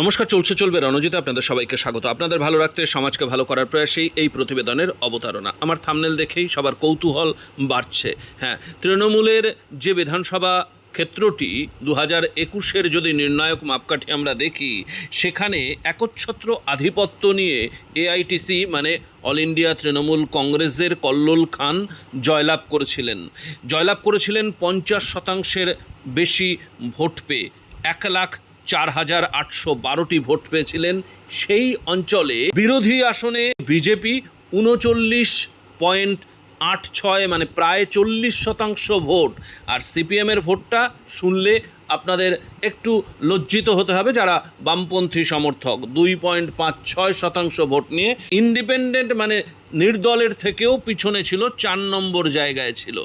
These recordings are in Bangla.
নমস্কার, চলছে, চলবে রণজিতে আপনাদের সবাইকে স্বাগত। আপনাদের ভালো রাখতে, সমাজকে ভালো করার প্রয়াসেই এই প্রতিবেদনের অবতারণা। আমার থামনেল দেখেই সবার কৌতূহল বাড়ছে। হ্যাঁ তৃণমূলের যে বিধানসভা ক্ষেত্রটি দু হাজার একুশের যদি নির্ণায়ক মাপকাঠি আমরা দেখি, সেখানে একচ্ছত্র আধিপত্য নিয়ে এআইটিসি মানে অল ইন্ডিয়া তৃণমূল কংগ্রেসের কল্লোল খান জয়লাভ করেছিলেন। জয়লাভ করেছিলেন পঞ্চাশ শতাংশের বেশি ভোট পেয়ে। এক লাখ চার হাজার আটশো বারোটি ভোট পেয়েছিলেন সেই অঞ্চলে বিরোধী আসনে বিজেপি উনচল্লিশ পয়েন্ট আট ছয় মানে প্রায় চল্লিশ শতাংশ ভোট। আর সিপিএমের ভোটটা শুনলে আপনাদের একটু লজ্জিত হতে হবে যারা বামপন্থী সমর্থক। দুই পয়েন্ট পাঁচ ছয় শতাংশ ভোট নিয়ে ইন্ডিপেন্ডেন্ট মানে নির্দলের থেকেও পিছনে ছিল, চার নম্বর জায়গায় ছিল।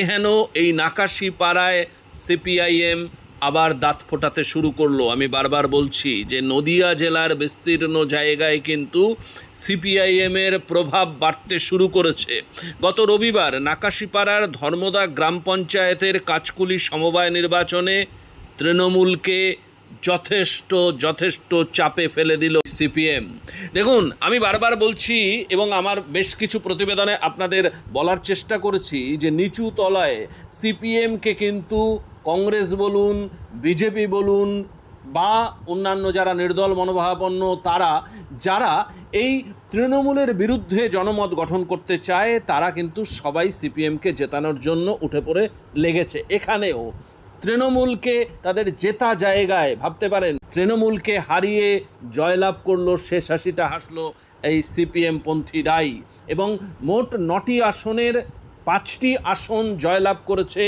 এহেন এই নাকাশি পাড়ায় সিপিআইএম আবার দাঁত ফোটাতে শুরু করল। আমি বারবার বলছি যে নদিয়া জেলার বিস্তীর্ণ জায়গায় কিন্তু সিপিআইএমের প্রভাব বাড়তে শুরু করেছে। গত রবিবার নাকাশিপাড়ার ধর্মদা গ্রাম পঞ্চায়েতের কাজকুলি সমবায় নির্বাচনে তৃণমূলকে যথেষ্ট যথেষ্ট চাপে ফেলে দিল সিপিএম। দেখুন, আমি বারবার বলছি এবং আমার বেশ কিছু প্রতিবেদনে আপনাদের বলার চেষ্টা করেছি যে নিচু তলায় সিপিএমকে কিন্তু কংগ্রেস বলুন, বিজেপি বলুন বা অন্যান্য যারা নির্দল মনোভাবাপন্ন তারা, যারা এই তৃণমূলের বিরুদ্ধে জনমত গঠন করতে চায়, তারা কিন্তু সবাই সিপিএমকে জেতানোর জন্য উঠে পড়ে লেগেছে। এখানেও তৃণমূলকে তাদের জেতা জায়গায়, ভাবতে পারেন, তৃণমূলকে হারিয়ে জয়লাভ করল, শেষ হাসিটা হাসলো এই সিপিএম পন্থীরাই এবং মোট নটি আসনের, পাঁচটি আসন জয়লাভ করেছে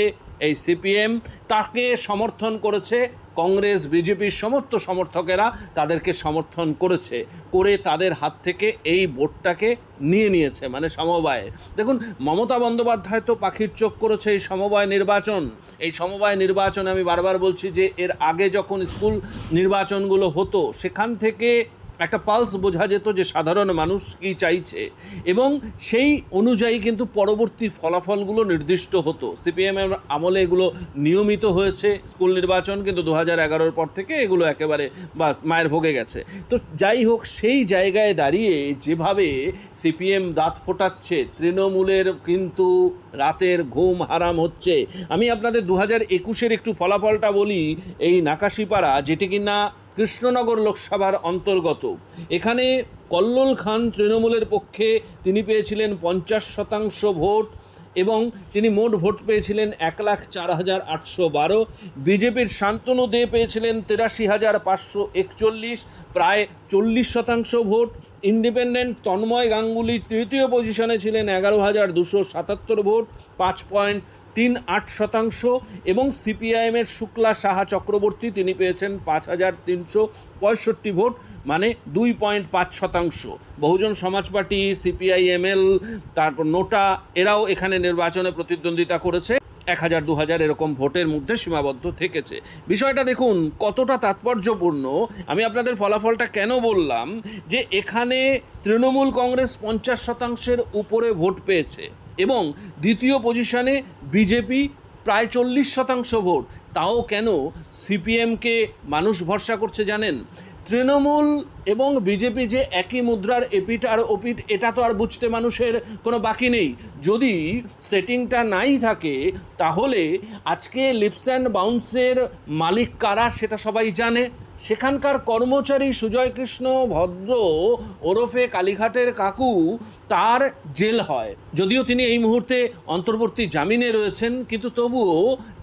এই সিপিএম তাকে সমর্থন করেছে কংগ্রেস, বিজেপির সমস্ত সমর্থকেরা তাদেরকে সমর্থন করেছে, করে তাদের হাত থেকে এই ভোটটাকে নিয়ে নিয়েছে মানে সমবায়। দেখুন, মমতা বন্দ্যোপাধ্যায় তো পাখির চোখ করেছে এই সমবায় নির্বাচন। এই সমবায় নির্বাচন আমি বারবার বলছি যে, এর আগে যখন স্কুল নির্বাচনগুলো হতো, সেখান থেকে একটা পালস বোঝা যেত যে সাধারণ মানুষ কী চাইছে। এবং সেই অনুযায়ী কিন্তু পরবর্তী ফলাফলগুলো নির্দিষ্ট হতো। সিপিএম আমলে এগুলো নিয়মিত হয়েছে, স্কুল নির্বাচন কিন্তু দু হাজার এগারোর পর থেকে এগুলো একেবারে বাস মায়ের ভোগে গেছে। তো যাই হোক, সেই জায়গায় দাঁড়িয়ে যেভাবে সিপিএম দাঁত ফোটাচ্ছে, তৃণমূলের কিন্তু রাতের ঘুম হারাম হচ্ছে। আমি আপনাদের দু হাজার একুশের একটু ফলাফলটা বলি, এই নাকাশিপাড়া, যেটি কিনা কৃষ্ণনগর লোকসভার অন্তর্গত। এখানে কল্লোল খান তৃণমূলের পক্ষে তিনি পেয়েছিলেন পঞ্চাশ শতাংশ ভোট এবং তিনি মোট ভোট পেয়েছিলেন এক লাখ চার হাজার আটশো বারো। বিজেপির শান্তনু দে পেয়েছিলেন তিরাশি হাজার পাঁচশো একচল্লিশ, প্রায় চল্লিশ শতাংশ ভোট। ইন্ডিপেন্ডেন্ট তন্ময় গাঙ্গুলি তৃতীয় পজিশনে ছিলেন এগারো হাজার দুশো সাতাত্তর ভোট, পাঁচ পয়েন্ট তিন আট শতাংশ এবং সিপিআইএমের শুক্লা সাহা চক্রবর্তী, তিনি পেয়েছেন পাঁচ হাজার তিনশো পঁয়ষট্টি ভোট মানে দুই পয়েন্ট পাঁচ শতাংশ। বহুজন সমাজ পার্টি সিপিআইএমএল, তারপর নোটা, এরাও এখানে নির্বাচনে প্রতিদ্বন্দ্বিতা করেছে। এক হাজার, দু হাজার এরকম ভোটের মধ্যে সীমাবদ্ধ থেকেছে। বিষয়টা দেখুন, কতটা তাৎপর্যপূর্ণ। আমি আপনাদের ফলাফলটা কেন বললাম, যে এখানে তৃণমূল কংগ্রেস পঞ্চাশ শতাংশের উপরে ভোট পেয়েছে। এবং দ্বিতীয় পজিশনে বিজেপি প্রায় চল্লিশ শতাংশ ভোট। তাও কেন সিপিএমকে মানুষ ভরসা করছে জানেন? তৃণমূল এবং বিজেপি যে একই মুদ্রার এপিট আর ওপিট এটা তো আর বুঝতে মানুষের কোনো বাকি নেই। যদি সেটিংটা নাই থাকে, তাহলে আজকে লিপস অ্যান্ড বাউন্সের মালিক কারা সেটা সবাই জানে। সেখানকার কর্মচারী সুজয় কৃষ্ণ ভদ্র ওরফে কালীঘাটের কাকু তার জেল হয়। যদিও তিনি এই মুহূর্তে অন্তর্বর্তী জামিনে রয়েছেন, কিন্তু তবুও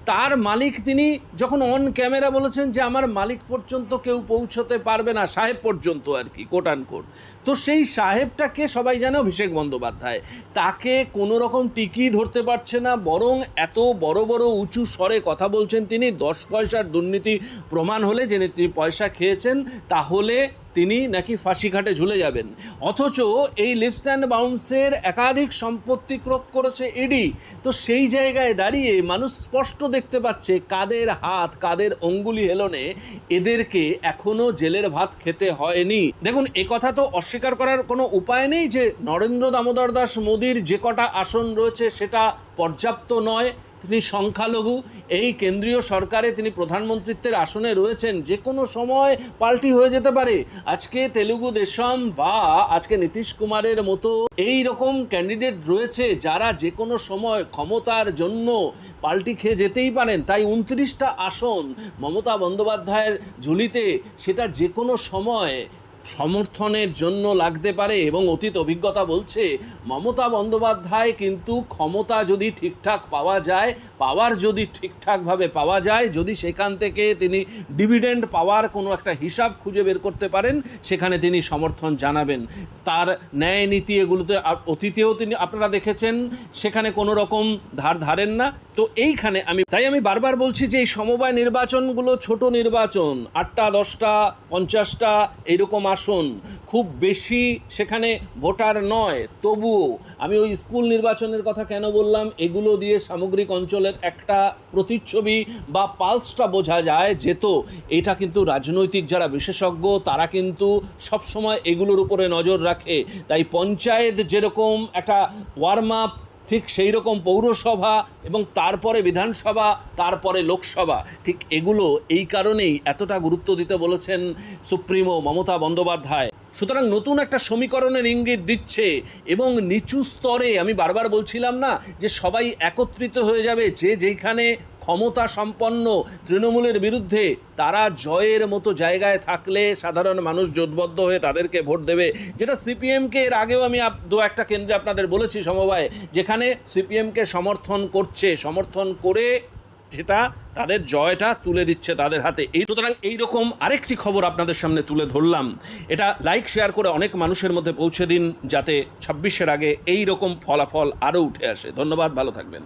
তার মালিক তিনি যখন অন ক্যামেরা বলেছেন যে আমার মালিক পর্যন্ত কেউ পৌঁছতে পারবে না, সাহেব পর্যন্ত আর কি কোট কোট তো সেই সাহেবটাকে সবাই জানে অভিষেক বন্দ্যোপাধ্যায়। তাকে কোনো রকম টিকি ধরতে পারছে না, বরং এত বড় বড় উঁচু স্বরে কথা বলছেন তিনি, দশ পয়সার দুর্নীতি প্রমাণ হলে যে তিনি পয়সা খেয়েছেন, তাহলে তিনি নাকি ফাঁসিঘাটে ঝুলে যাবেন। অথচ এই লিপস অ্যান্ড বাউন্সের একাধিক সম্পত্তি ক্রোক করেছে ইডি তো সেই জায়গায় দাঁড়িয়ে মানুষ স্পষ্ট দেখতে পাচ্ছে কাদের হাত, কাদের অঙ্গুলি হেলনে এদেরকে এখনও জেলের ভাত খেতে হয়নি। দেখুন, এ কথা তো অস্বীকার করার কোনো উপায় নেই যে নরেন্দ্র দামোদর দাস মোদির যে কটা আসন রয়েছে সেটা পর্যাপ্ত নয়। তিনি সংখ্যালঘু, এই কেন্দ্রীয় সরকারে তিনি প্রধানমন্ত্রিত্বের আসনে রয়েছেন। যে কোনো সময় পাল্টি হয়ে যেতে পারে। আজকে তেলুগু দেশম বা আজকে নীতিশ কুমারের মতো এই রকম ক্যান্ডিডেট রয়েছে যারা যে কোনো সময় ক্ষমতার জন্য পাল্টি খেয়ে যেতেই পারেন। তাই উনত্রিশটা আসন মমতা বন্দ্যোপাধ্যায়ের ঝুলিতে, সেটা যে কোনো সময় সমর্থনের জন্য লাগতে পারে এবং অতীত অভিজ্ঞতা বলছে, মমতা বন্দ্যোপাধ্যায় কিন্তু ক্ষমতা যদি ঠিকঠাক পাওয়া যায় পাওয়ার যদি ঠিকঠাকভাবে পাওয়া যায়, যদি সেখান থেকে তিনি ডিভিডেন্ড পাওয়ার কোনো একটা হিসাব খুঁজে বের করতে পারেন, সেখানে তিনি সমর্থন জানাবেন। তার ন্যায় নীতি এগুলোতে অতীতেও তিনি, আপনারা দেখেছেন, সেখানে কোনো রকম ধার ধারেন না। তো এইখানে আমি, তাই আমি বারবার বলছি যে এই সমবায় নির্বাচনগুলো ছোট নির্বাচন, আটটা, দশটা, পঞ্চাশটা, এইরকম আসন খুব বেশি সেখানে ভোটার নয়। তবুও আমি ওই স্কুল নির্বাচনের কথা কেন বললাম? এগুলো দিয়ে সামগ্রিক অঞ্চলের একটা প্রতিচ্ছবি বা পালসটা বোঝা যায় যেত এটা কিন্তু রাজনৈতিক যারা বিশেষজ্ঞ, তারা কিন্তু সবসময় এগুলোর উপরে নজর রাখে। তাই পঞ্চায়েত যেরকম একটা ওয়ার্ম আপ ঠিক সেই রকম পৌরসভা এবং তারপরে বিধানসভা, তারপরে লোকসভা। ঠিক এগুলো এই কারণেই এতটা গুরুত্ব দিতে বলেছেন সুপ্রিমো মমতা বন্দ্যোপাধ্যায়। সুতরাং নতুন একটা সমীকরণের ইঙ্গিত দিচ্ছে এবং নিচু স্তরে আমি বারবার বলছিলাম না যে সবাই একত্রিত হয়ে যাবে যে যেখানে ক্ষমতা সম্পন্ন তৃণমূলের বিরুদ্ধে তারা জয়ের মতো জায়গায় থাকলে সাধারণ মানুষ জোটবদ্ধ হয়ে তাদেরকে ভোট দেবে। যেটা সিপিএমকে এর আগেও আমি দু একটা কেন্দ্রে আপনাদের বলেছি সমবায়, যেখানে সিপিএমকে সমর্থন করছে, সমর্থন করে সেটা তাদের জয়টা তুলে দিচ্ছে তাদের হাতে। এই সুতরাং এইরকম আরেকটি খবর আপনাদের সামনে তুলে ধরলাম। এটা লাইক, শেয়ার করে অনেক মানুষের মধ্যে পৌঁছে দিন, যাতে ছাব্বিশের আগে এই রকম ফলাফল আরও উঠে আসে। ধন্যবাদ, ভালো থাকবেন।